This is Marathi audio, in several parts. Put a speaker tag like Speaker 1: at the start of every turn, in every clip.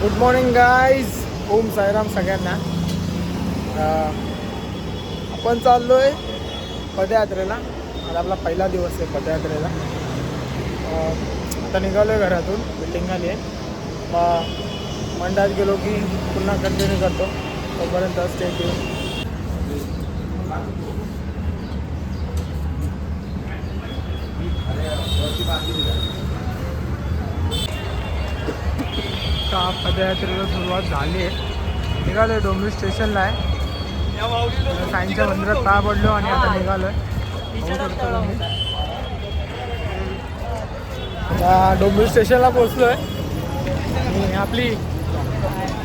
Speaker 1: Good morning guys Om Sairam सगळ्यांना. आपण चाललो आहे पदयात्रेला. आज आपला पहिला दिवस आहे पदयात्रेला. आता निघालो आहे घरातून बिल्डिंग आली आहे. मग मंडळात गेलो की पुन्हा कंटिन्यू करतो. तोपर्यंत स्टे येऊन का पदयात्रेला सुरुवात झाली आहे निघालो आहे डोंबिवली स्टेशनला आहे सायन्सच्या मंदिरात पाय पडलो आणि आता निघालो आहे आता डोंबिवली स्टेशनला पोचलो आहे आणि आपली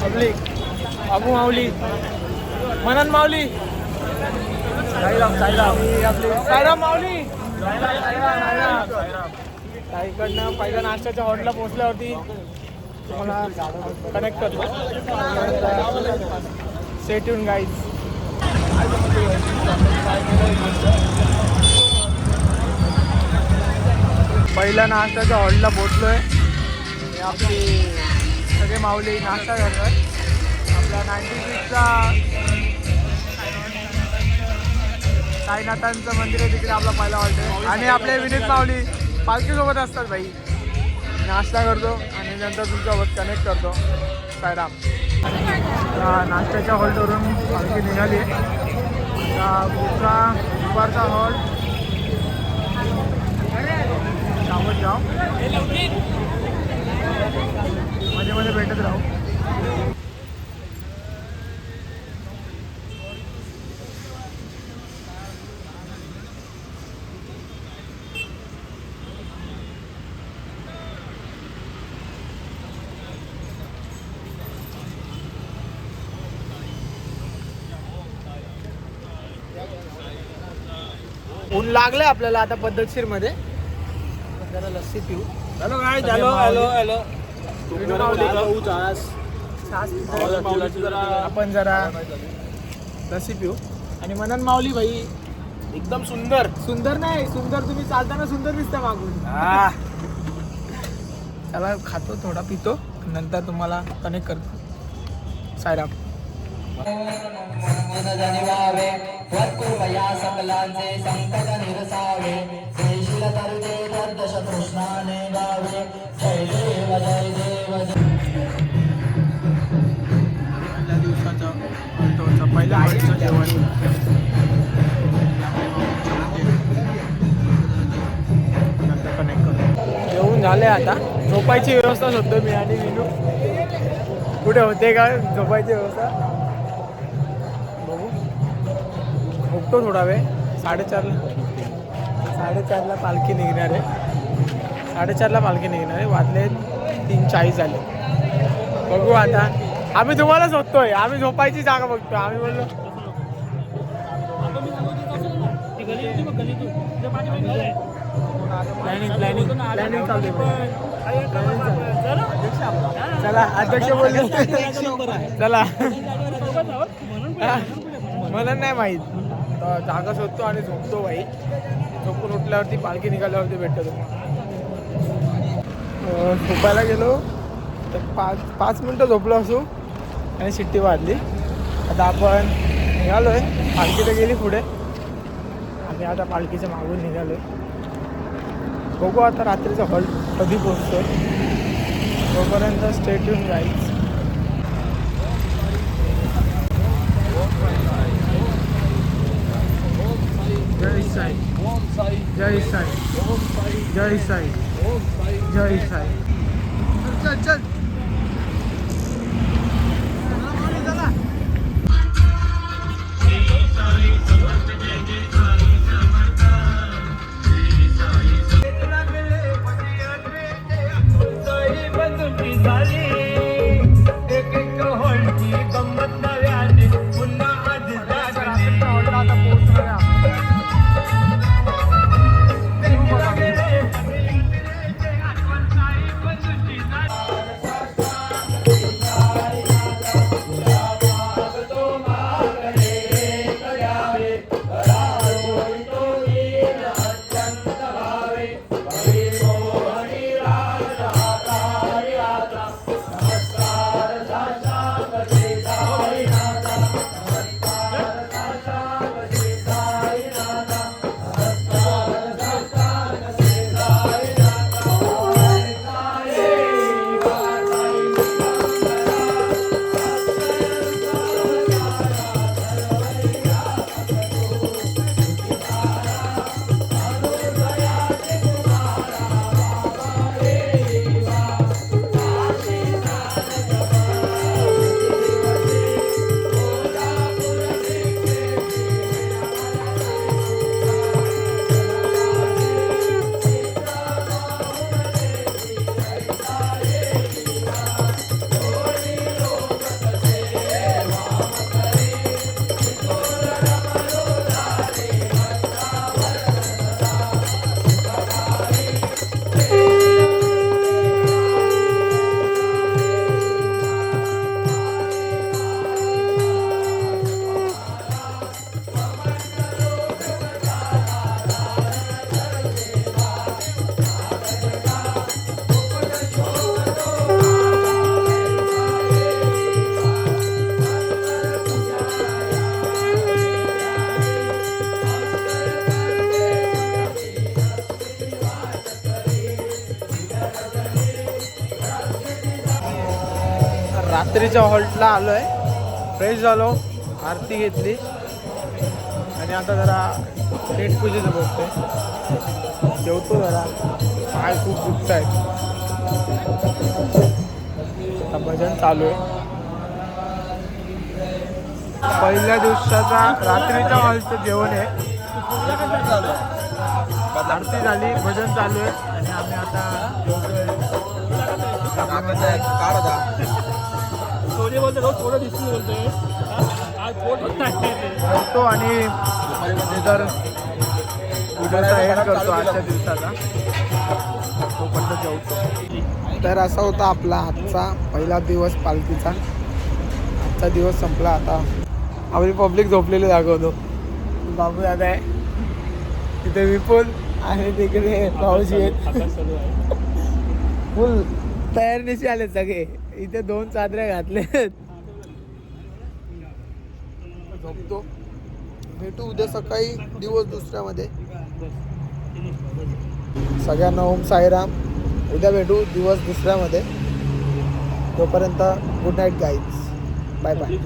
Speaker 1: पब्लिक बाबू माऊली मनन माऊली साईराम साईराम ही आपली साईराम माऊली इकडनं पहिल्या नाश्त्याच्या हॉटेलला पोचल्यावरती तुम्हाला कनेक्ट करतो. सेट येऊन गाईज पहिला नाश्ताच्या हॉलला पोचलो आहे आपली सगळे माऊली नाश्ता करतोय आपला नाईन्टी सिक्सचा साईनाथांचं मंदिर आहे तिकडे आपला पहिला हॉटेल आणि आपले विनीत माऊली पालखीसोबत असतात भाई. नाश्ता करतो आणि नंतर तुमच्यासोबत कनेक्ट करतो. सायराम नाश्त्याच्या हॉल्टवरून पालखी निघाली. पुढचा दुपारचा हॉल जाऊ मध्ये मध्ये भेटत राहू ऊन लागलंय आपल्याला आता पद्धतशीरमध्ये जरा लस्सी पिऊ.
Speaker 2: हॅलो काय
Speaker 1: हॅलो, हॅलो,
Speaker 2: हॅलो
Speaker 1: आपण जरा लस्सी पिऊ. आणि मनन माऊली भाई.
Speaker 2: एकदम सुंदर.
Speaker 1: सुंदर नाही सुंदर तुम्ही चालताना सुंदर दिसता मागून. त्याला खातो थोडा पितो. नंतर तुम्हाला कनेक्ट करतो. सायराम.
Speaker 3: मन जाणीवावे त्वत्कृपया सकलांचे संकट निरसावे श्रीशील तरुते तद्दश कृष्णाने गावे जय देव जय देव जय
Speaker 1: पहिल्या दिवसाचं पहिल्या हॉल्टचं जेवण. झाले आता. झोपायची व्यवस्था शोधतो मी आणि विनू. कुठे होते का? झोपायची व्यवस्था. झोपतो थोडा वेळ साडेचारला साडेचारला पालखी निघणार आहे. साडेचारला पालखी निघणार आहे. वाजले तीन चाळीस झाले. बघू आता. आम्ही तुम्हाला शोधतोय. आम्ही झोपायची जागा बघतोय. आम्ही बोललो प्लॅनिंग प्लॅनिंग प्लॅनिंग चालू आहे. चला अध्यक्ष बोलले. चला. मला नाही माहीत. आता जागा शोधतो आणि झोपतो बाई झोपून उठल्यावरती पालखी निघाल्यावरती भेटतो तुम्हाला. झोपायला गेलो. तर पाच पाच मिनटं झोपलो असू आणि शिट्टी वाजली. आता आपण निघालो आहे पालखी तर गेली पुढे. आम्ही आता पालखीच्या मागून निघालो आहे बघू आता रात्रीचा हॉल कधी पोचतो तोपर्यंत स्टेट येऊन जाईल जय साई जय साई जय साई जय साई चल चल रात्रीच्या हॉल्टला आलो आहे फ्रेश झालो आरती घेतली. आणि आता जरा पेट पूजेचं बघतोय. जेवतो जरा. पाय खूप दुखत आहेत आता भजन चालू आहे. पहिल्या दिवसाचा रात्रीच्या हॉलचं जेवण आहे. आरती झाली भजन चालू आहे. आणि आम्ही आता
Speaker 2: बोलते रोज दिसतो. आज
Speaker 1: आणि एंड करतो आजच्या दिवसाचा. जेवतो तर असा होता आपला आजचा पहिला दिवस पालखीचा. आजचा दिवस संपला आता. आपली पब्लिक झोपलेली दाखवतो. बाबू दादा आहे. तिथे विपुल आणि तिकडे भाऊजी आहेत. फुल तयारीनिशी आले सगळे. इथे दोन चादऱ्या घातले झोपतो. भेटू उद्या सकाळी दिवस दुसऱ्यामध्ये. सगळ्यांना ओम साईराम. उद्या भेटू दिवस दुसऱ्यामध्ये. तोपर्यंत good night guys bye bye